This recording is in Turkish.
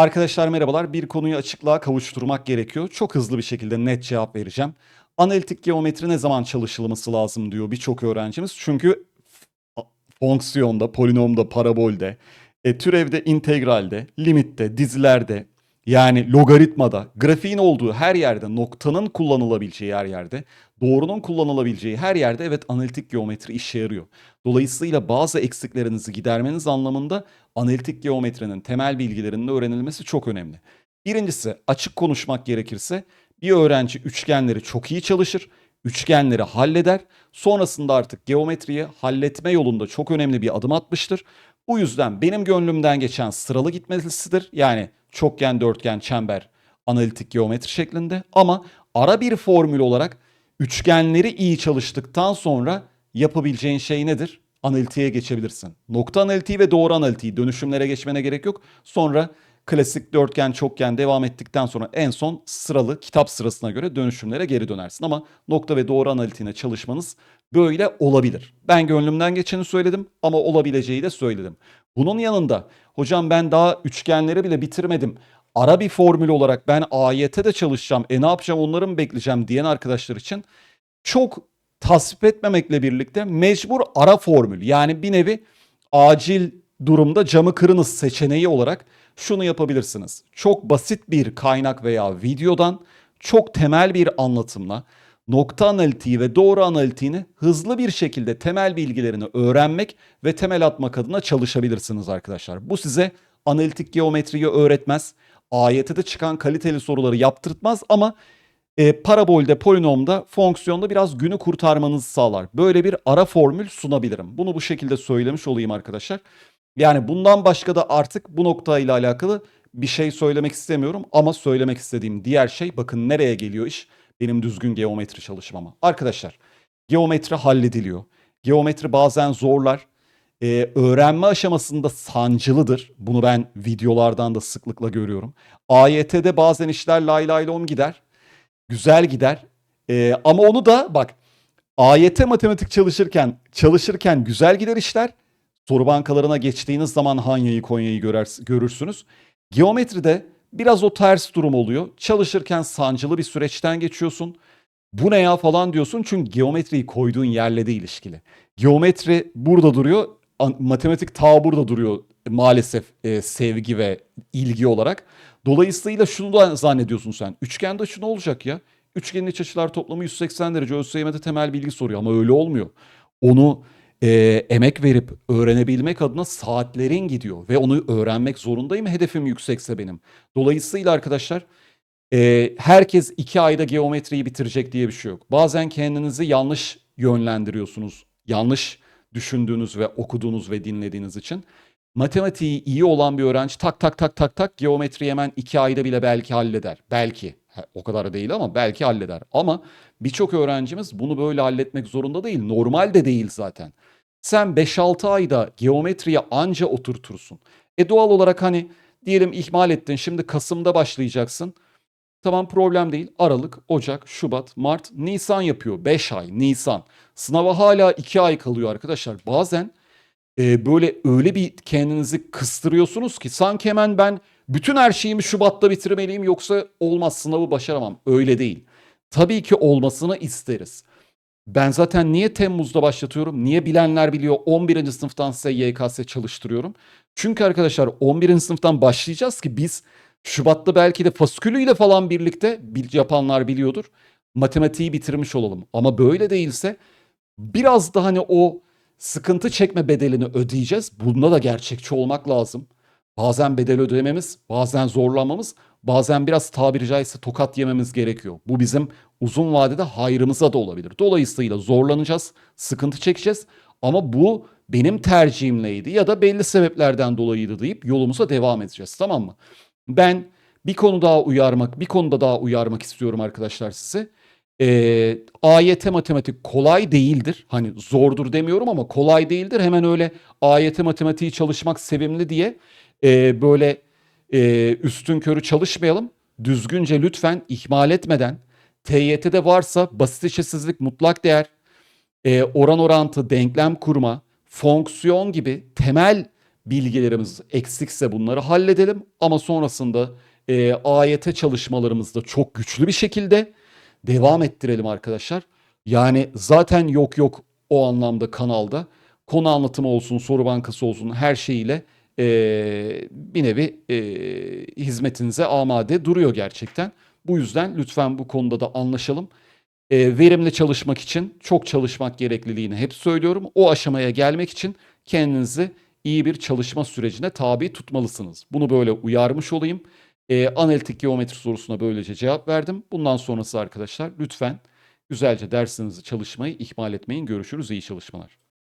Arkadaşlar merhabalar. Bir konuyu açıklığa kavuşturmak gerekiyor. Çok hızlı bir şekilde net cevap vereceğim. Analitik geometri ne zaman çalışılması lazım diyor birçok öğrencimiz. Çünkü fonksiyonda, polinomda, parabolde, e, türevde, integralde, limitte, dizilerde, yani logaritmada, grafiğin olduğu her yerde, noktanın kullanılabileceği her yerde, doğrunun kullanılabileceği her yerde evet analitik geometri işe yarıyor. Dolayısıyla bazı eksiklerinizi gidermeniz anlamında analitik geometrinin temel bilgilerinin öğrenilmesi çok önemli. Birincisi açık konuşmak gerekirse bir öğrenci üçgenleri çok iyi çalışır, üçgenleri halleder. Sonrasında artık geometriyi halletme yolunda çok önemli bir adım atmıştır. Bu yüzden benim gönlümden geçen sıralı gitmesidir. Yani çokgen, dörtgen, çember, analitik geometri şeklinde ama ara bir formül olarak üçgenleri iyi çalıştıktan sonra yapabileceğin şey nedir? Analitiğe geçebilirsin. Nokta analitiği ve doğru analitiği dönüşümlere geçmene gerek yok. Sonra klasik dörtgen, çokgen devam ettikten sonra en son sıralı kitap sırasına göre dönüşümlere geri dönersin. Ama nokta ve doğru analitiğine çalışmanız böyle olabilir. Ben gönlümden geçeni söyledim ama olabileceği de söyledim. Bunun yanında hocam ben daha üçgenleri bile bitirmedim. Ara bir formül olarak ben AYT'de de çalışacağım. E ne yapacağım onları mı bekleyeceğim diyen arkadaşlar için çok tasvip etmemekle birlikte mecbur ara formül yani bir nevi acil durumda camı kırınız seçeneği olarak şunu yapabilirsiniz. Çok basit bir kaynak veya videodan çok temel bir anlatımla nokta analitiği ve doğru analitiğini hızlı bir şekilde temel bilgilerini öğrenmek ve temel atmak adına çalışabilirsiniz arkadaşlar. Bu size analitik geometriyi öğretmez. AYT'de çıkan kaliteli soruları yaptırtmaz ama e, parabolde, polinomda, fonksiyonda biraz günü kurtarmanızı sağlar. Böyle bir ara formül sunabilirim. Bunu bu şekilde söylemiş olayım arkadaşlar. Yani bundan başka da artık bu noktayla alakalı bir şey söylemek istemiyorum ama söylemek istediğim diğer şey bakın nereye geliyor iş benim düzgün geometri çalışmama. Arkadaşlar geometri hallediliyor. Geometri bazen zorlar. Ee, öğrenme aşamasında sancılıdır. Bunu ben videolardan da sıklıkla görüyorum. AYT'de bazen işler lay lay lom gider. Güzel gider. Ee, ama onu da bak AYT matematik çalışırken çalışırken güzel gider işler. Soru bankalarına geçtiğiniz zaman Hanya'yı Konya'yı görürsünüz. Geometride biraz o ters durum oluyor. Çalışırken sancılı bir süreçten geçiyorsun. Bu ne ya falan diyorsun çünkü geometriyi koyduğun yerle de ilişkili. Geometri burada duruyor, matematik ta burada duruyor maalesef e, sevgi ve ilgi olarak. Dolayısıyla şunu da zannediyorsun sen. Üçgende şu ne olacak ya? Üçgenin iç açılar toplamı 180 derece. ÖSYM'de temel bilgi soruyor ama öyle olmuyor. Onu e, emek verip öğrenebilmek adına saatlerin gidiyor ve onu öğrenmek zorundayım. Hedefim yüksekse benim. Dolayısıyla arkadaşlar e, herkes iki ayda geometriyi bitirecek diye bir şey yok. Bazen kendinizi yanlış yönlendiriyorsunuz. Yanlış düşündüğünüz ve okuduğunuz ve dinlediğiniz için. Matematiği iyi olan bir öğrenci tak tak tak tak tak geometriyi hemen iki ayda bile belki halleder. Belki. O kadar da değil ama belki halleder. Ama birçok öğrencimiz bunu böyle halletmek zorunda değil. Normal de değil zaten. Sen 5-6 ayda geometriye anca oturtursun. E doğal olarak hani diyelim ihmal ettin. Şimdi Kasım'da başlayacaksın. Tamam problem değil. Aralık, Ocak, Şubat, Mart, Nisan yapıyor. 5 ay Nisan. Sınava hala 2 ay kalıyor arkadaşlar. Bazen e, böyle öyle bir kendinizi kıstırıyorsunuz ki sanki hemen ben bütün her şeyimi Şubat'ta bitirmeliyim yoksa olmaz sınavı başaramam. Öyle değil. Tabii ki olmasını isteriz. Ben zaten niye Temmuz'da başlatıyorum? Niye bilenler biliyor 11. sınıftan size YKS çalıştırıyorum? Çünkü arkadaşlar 11. sınıftan başlayacağız ki biz Şubat'ta belki de faskülüyle falan birlikte yapanlar biliyordur. Matematiği bitirmiş olalım. Ama böyle değilse biraz da hani o sıkıntı çekme bedelini ödeyeceğiz. Bunda da gerçekçi olmak lazım. Bazen bedel ödememiz, bazen zorlanmamız, bazen biraz tabiri caizse tokat yememiz gerekiyor. Bu bizim uzun vadede hayrımıza da olabilir. Dolayısıyla zorlanacağız, sıkıntı çekeceğiz ama bu benim tercihimleydi ya da belli sebeplerden dolayıydı deyip yolumuza devam edeceğiz tamam mı? Ben bir konu daha uyarmak, bir konuda daha uyarmak istiyorum arkadaşlar size. Ee, AYT matematik kolay değildir. Hani zordur demiyorum ama kolay değildir. Hemen öyle AYT matematiği çalışmak sevimli diye e, böyle e, üstün körü çalışmayalım. Düzgünce lütfen ihmal etmeden TYT'de varsa basit eşitsizlik mutlak değer, e, oran orantı, denklem kurma, fonksiyon gibi temel bilgilerimiz eksikse bunları halledelim ama sonrasında e, AYT çalışmalarımızda çok güçlü bir şekilde devam ettirelim arkadaşlar. Yani zaten yok yok o anlamda kanalda konu anlatımı olsun, soru bankası olsun her şeyiyle e, bir nevi e, hizmetinize amade duruyor gerçekten. Bu yüzden lütfen bu konuda da anlaşalım. E, verimli çalışmak için çok çalışmak gerekliliğini hep söylüyorum. O aşamaya gelmek için kendinizi iyi bir çalışma sürecine tabi tutmalısınız. Bunu böyle uyarmış olayım. E, analitik geometri sorusuna böylece cevap verdim. Bundan sonrası arkadaşlar lütfen güzelce dersinizi çalışmayı ihmal etmeyin. Görüşürüz. İyi çalışmalar.